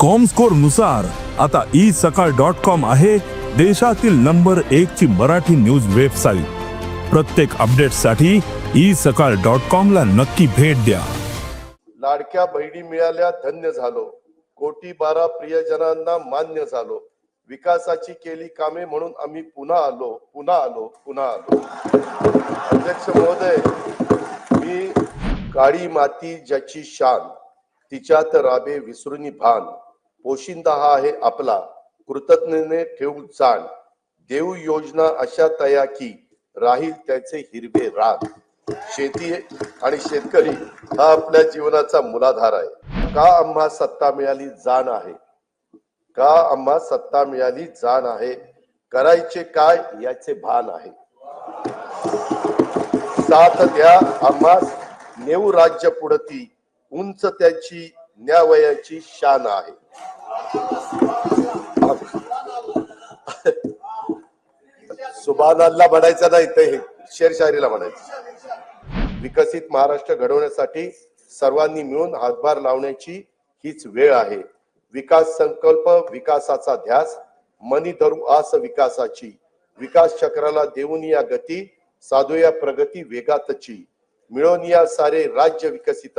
कॉमस्कोरनुसार आता ई सकाळ dot com आहे देशातील नंबर एक ची मराठी न्यूज वेबसाईट प्रत्येक अपडेटसाठी ई सकाळ डॉट कॉम ला नक्की भेट द्या. लाडक्या बहिणी मिळाल्या धन्य झालो. कोटी बारा प्रियजनांना मान्य झालो. विकासाची केली कामे म्हणून आम्ही पुन्हा आलो पुन्हा आलो पुन्हा आलो. अध्यक्ष महोदय मी काळी माती ज्याची शान तिच्यात राबे विसरुनी भान. पोशिंदा हा आहे आपला कृतज्ञने ठेवू जाण. देऊ योजना अशा तया की राहील त्याचे हिरवे राग. शेती आणि शेतकरी हा आपल्या जीवनाचा मुलाधार आहे. का आम्हा सत्ता मिळाली जाण आहे? का आम्हा सत्ता मिळाली जाण आहे? करायचे काय याचे भान आहे. साथ द्या आम्हा नेऊ राज्य पुढती. उंच त्याची न्यावयाची शान आहे. सुभानाला म्हणायचं नाही ते शेरशायरीला म्हणायचं. विकसित महाराष्ट्र घडवण्यासाठी सर्वांनी मिळून हातभार लावण्याची हीच वेळ आहे. विकास संकल्प विकासाचा ध्यास मनी धरू आस विकासाची. विकास चक्राला देऊन या गती साधूया प्रगती वेगातची. मिळून या सारे राज्य विकसित